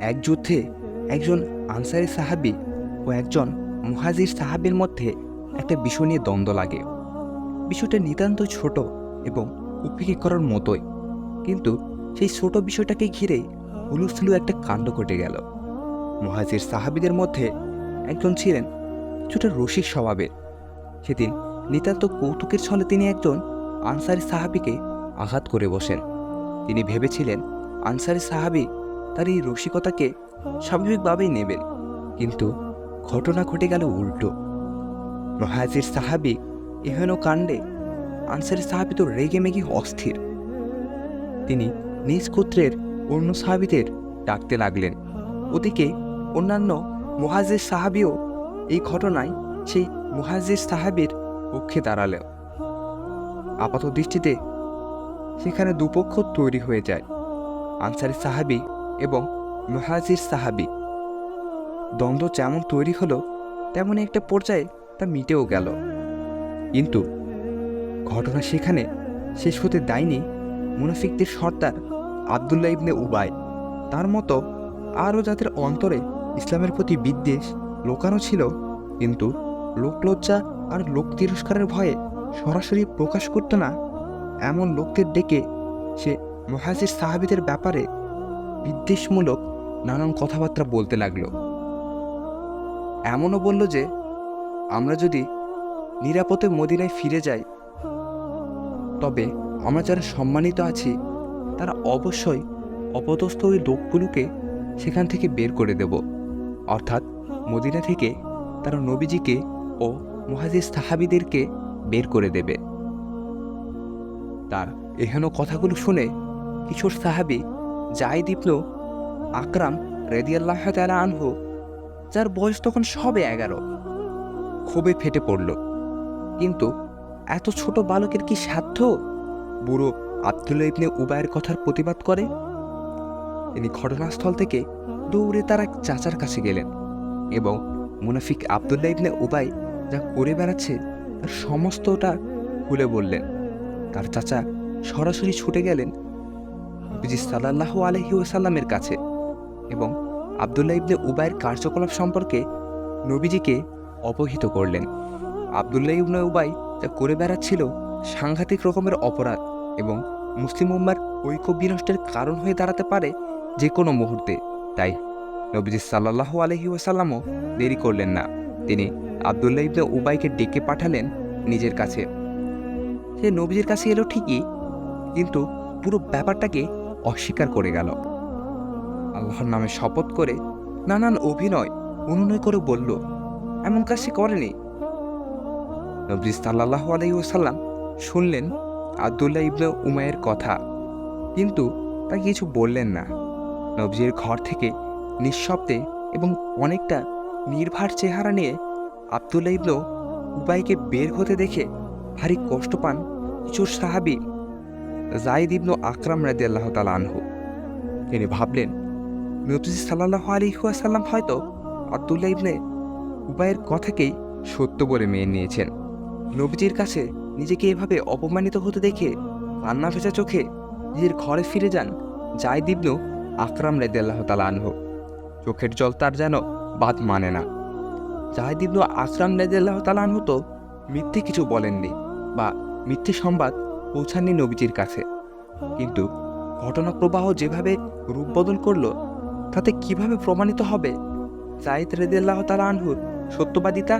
এক যুদ্ধে একজন আনসারি সাহাবি ও একজন মুহাজির সাহাবির মধ্যে একটা বিষয় নিয়ে দ্বন্দ্ব লাগে। বিষয়টা নিতান্ত ছোট এবং উপেক্ষা করার মতোই। কিন্তু সেই ছোট বিষয়টাকে ঘিরে হুলুস্থুলু একটা কাণ্ড ঘটে গেল। মুহাজির সাহাবিদের মধ্যে একজন ছিলেন কিছুটা রসিক স্বভাবের। সেদিন নিতান্ত কৌতুকের ছলে তিনি একজন আনসারি সাহাবিকে আঘাত করে বসেন। তিনি ভেবেছিলেন আনসারি সাহাবি তার এই রসিকতাকে স্বাভাবিকভাবেই নেবেন। কিন্তু ঘটনা ঘটে গেল উল্টো। মহাজির সাহাবি এহেন কাণ্ডে আনসারি সাহাবি তো রেগে মেগে অস্থির। তিনি নিজ গোত্রের অন্য সাহাবিদের ডাকতে লাগলেন। ওদিকে অন্যান্য মুহাজির সাহাবিও এই ঘটনায় সেই মুহাজির সাহাবির পক্ষে দাঁড়ালেও আপাত দৃষ্টিতে সেখানে দুপক্ষ তৈরি হয়ে যায়। আনসারি সাহাবি এবং মুহাজির সাহাবি। দ্বন্দ্ব যেমন তৈরি হলো তেমনই একটা পর্যায়ে তা মিটেও গেল। কিন্তু ঘটনা সেখানে শেষ হতে দেয়নি মুনাফিকদের সর্দার আবদুল্লাহ ইবনে উবাই। তার মতো আরও যাদের অন্তরে ইসলামের প্রতি বিদ্বেষ লোকানো ছিল, কিন্তু লোকলজ্জা আর লোক তিরস্কারের ভয়ে সরাসরি প্রকাশ করতো না, এমন লোকদের ডেকে সে মহাজির সাহাবিদের ব্যাপারে বিদ্বেষমূলক নানান কথাবার্তা বলতে লাগল। এমনও বলল যে, আমরা যদি নিরাপদে মদিনায় ফিরে যাই, তবে আমরা যারা সম্মানিত আছি, তারা অবশ্যই অপদস্থ ওই লোকগুলোকে সেখান থেকে বের করে দেব। অর্থাৎ মদিনা থেকে তারা নবীজিকে ও মহাজির সাহাবিদেরকে বের করে দেবে। তার এহেন কথাগুলো শুনে কিশোর সাহাবি জাহিদ ইবনু আকরাম রেদিয়াল্লাহ তালা আনহু, যার বয়স তখন সবে এগারো, ক্ষোভে ফেটে পড়ল। কিন্তু এত ছোট বালকের কি সাধ্য? বুড়ো আবদুল্লা ইবনে উবায়ের কথার প্রতিবাদ করে। তিনি ঘটনাস্থল থেকে দৌড়ে তার এক চাচার কাছে গেলেন এবং মুনাফিক আবদুল্লা ইবনে উবাই যা করে বেড়াচ্ছে তার সমস্তটা খুলে বললেন। তার চাচা সরাসরি ছুটে গেলেন নবীজি সাল্লাহ আলহি ওসাল্লামের কাছে এবং আবদুল্লাহ ইবনে উবায়ের কার্যকলাপ সম্পর্কে নবীজিকে অবহিত করলেন। আবদুল্লাহ ইবনে উবাই যা করে বেড়াচ্ছিল সাংঘাতিক রকমের অপরাধ এবং মুসলিম উম্মার ঐক্য বিনষ্টের কারণ হয়ে দাঁড়াতে পারে যে কোনো মুহূর্তে। তাই নবীজি সাল্লাহ আলহি ওসাল্লামও দেরি করলেন না। তিনি আবদুল্লাহ ইবনে উবাইকে ডেকে পাঠালেন নিজের কাছে। সে নবীজির কাছে এলো ঠিকই, কিন্তু পুরো ব্যাপারটাকে অস্বীকার করে গেল। আল্লাহর নামে শপথ করে নানান অভিনয়, অনুনয় করে বলল, এমন কাজ সে করেনি। নবজি সাল্লাহ আলাই ওসাল্লাম শুনলেন আবদুল্লাহ ইবনে উমায়ের কথা, কিন্তু তা কিছু বললেন না। নবজির ঘর থেকে নিঃশব্দে এবং অনেকটা নির্ভার চেহারা নিয়ে আবদুল্লাহ ইবনু উবাইকে বের হতে দেখে ভারী কষ্ট পান কিশোর সাহাবি। জাইদ ইবনু আকরাম রাদি আল্লাহ তালা আনহু। তিনি ভাবলেন, নবজি সাল্লাহ আলী সাল্লাম হয়তো আবদুল্লাহ ইবনে উবাইয়ের কথাকেই সত্য বলে মেনে নিয়েছেন। নবীজির কাছে নিজেকে এভাবে অপমানিত হতে দেখে কান্না ভেজা চোখে নিজের ঘরে ফিরে যান জায়দ ইবনু আকরাম রেদি আল্লাহ তালা আনহু। চোখের জল তার যেন বাদ মানে না। জাহিদ ইবনু আকরাম রেদি আল্লাহ তালা আনহু তো মিথ্যে কিছু বলেননি বা মিথ্যে সংবাদ পৌঁছাননি নবীজির কাছে। কিন্তু ঘটনা প্রবাহ যেভাবে রূপ বদল করল, তাতে কীভাবে প্রমাণিত হবে? জাহিদ রেদেল্লাহ তালা আনহুর সত্যবাদিতা